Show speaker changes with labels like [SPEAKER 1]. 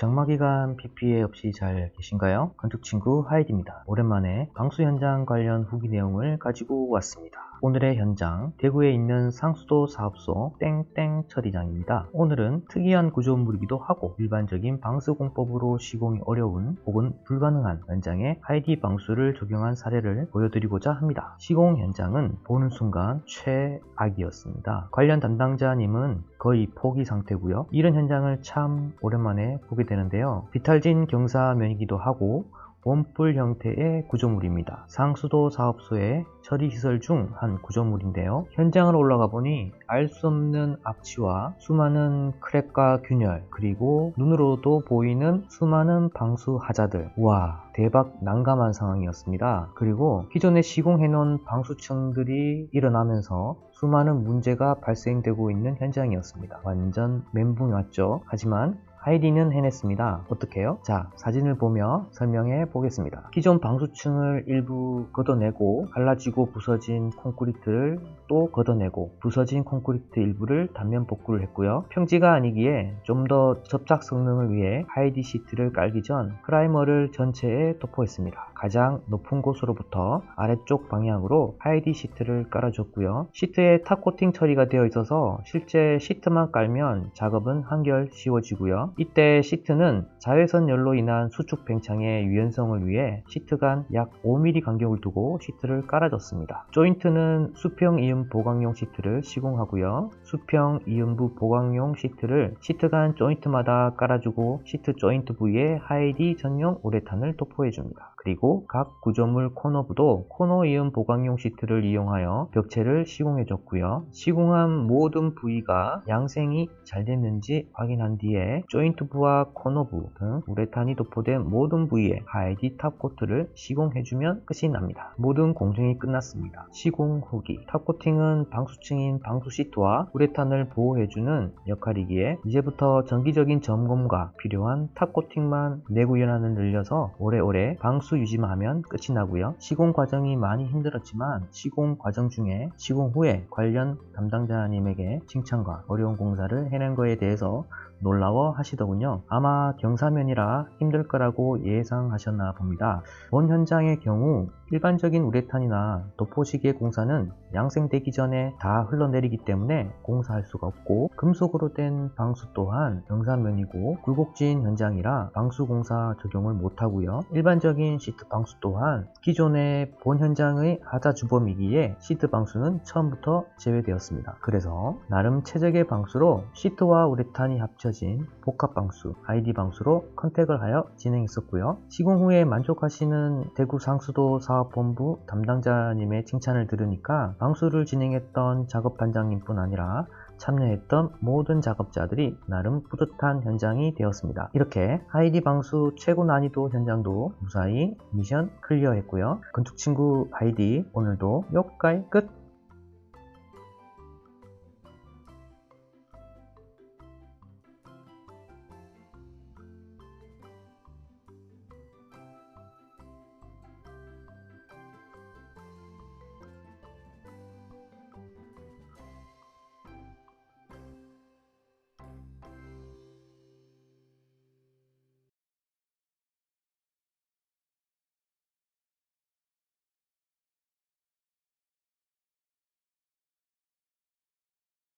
[SPEAKER 1] 장마기간 비 피해 없이 잘 계신가요? 건축친구 하이디입니다. 오랜만에 방수 현장 관련 후기 내용을 가지고 왔습니다. 오늘의 현장, 대구에 있는 상수도 사업소 땡땡 처리장입니다. 오늘은 특이한 구조물이기도 하고 일반적인 방수 공법으로 시공이 어려운 혹은 불가능한 현장에 하이디 방수를 적용한 사례를 보여드리고자 합니다. 시공 현장은 보는 순간 최악이었습니다. 관련 담당자님은 거의 포기 상태고요. 이런 현장을 참 오랜만에 보게 되는데요. 비탈진 경사면이기도 하고 원뿔 형태의 구조물입니다. 상수도 사업소의 처리시설 중 한 구조물인데요. 현장을 올라가 보니 알 수 없는 악취와 수많은 크랙과 균열 그리고 눈으로도 보이는 수많은 방수 하자들 와 대박 난감한 상황이었습니다. 그리고 기존에 시공해 놓은 방수층들이 일어나면서 수많은 문제가 발생되고 있는 현장이었습니다. 완전 멘붕이 왔죠. 하지만 하이디는 해냈습니다. 어떻게요? 자, 사진을 보며 설명해 보겠습니다. 기존 방수층을 일부 걷어내고 갈라지고 부서진 콘크리트를 또 걷어내고 부서진 콘크리트 일부를 단면 복구를 했고요. 평지가 아니기에 좀 더 접착 성능을 위해 하이디 시트를 깔기 전 프라이머를 전체에 도포했습니다. 가장 높은 곳으로부터 아래쪽 방향으로 하이디 시트를 깔아줬고요. 시트에 탑 코팅 처리가 되어 있어서 실제 시트만 깔면 작업은 한결 쉬워지고요. 이때 시트는 자외선 열로 인한 수축 팽창의 유연성을 위해 시트 간 약 5mm 간격을 두고 시트를 깔아줬습니다. 조인트는 수평 이음 보강용 시트를 시공하고요. 수평 이음부 보강용 시트를 시트 간 조인트마다 깔아주고 시트 조인트 부위에 하이디 전용 우레탄을 도포해줍니다. 그리고 각 구조물 코너부도 코너 이음 보강용 시트를 이용하여 벽체를 시공해 줬고요. 시공한 모든 부위가 양생이 잘 됐는지 확인한 뒤에 조인트부와 코너부 등 우레탄이 도포된 모든 부위에 하이디 탑코트를 시공해주면 끝이 납니다. 모든 공정이 끝났습니다. 시공 후기 탑코팅은 방수층인 방수 시트와 우레탄을 보호해주는 역할이기에 이제부터 정기적인 점검과 필요한 탑코팅만 내구연한을 늘려서 오래오래 방수 수 유지만 하면 끝이 나고요. 시공 과정이 많이 힘들었지만 시공 과정 중에 시공 후에 관련 담당자님에게 칭찬과 어려운 공사를 해낸 거에 대해서 놀라워 하시더군요. 아마 경사면이라 힘들 거라고 예상하셨나 봅니다. 본 현장의 경우 일반적인 우레탄이나 도포시계 공사는 양생되기 전에 다 흘러내리기 때문에 공사할 수가 없고 금속으로 된 방수 또한 경사면이고 굴곡진 현장이라 방수 공사 적용을 못하고요. 일반적인 시트 방수 또한 기존의 본 현장의 하자 주범이기에 시트 방수는 처음부터 제외되었습니다. 그래서 나름 최적의 방수로 시트와 우레탄이 합쳐진 복합 방수, 아이디 방수로 컨택을 하여 진행했었고요. 시공 후에 만족하시는 대구 상수도 사업 사업본부 담당자님의 칭찬을 들으니까 방수를 진행했던 작업반장님뿐 아니라 참여했던 모든 작업자들이 나름 뿌듯한 현장이 되었습니다. 이렇게 하이디 방수 최고 난이도 현장도 무사히 미션 클리어했고요. 건축친구 하이디 오늘도 역가의 끝!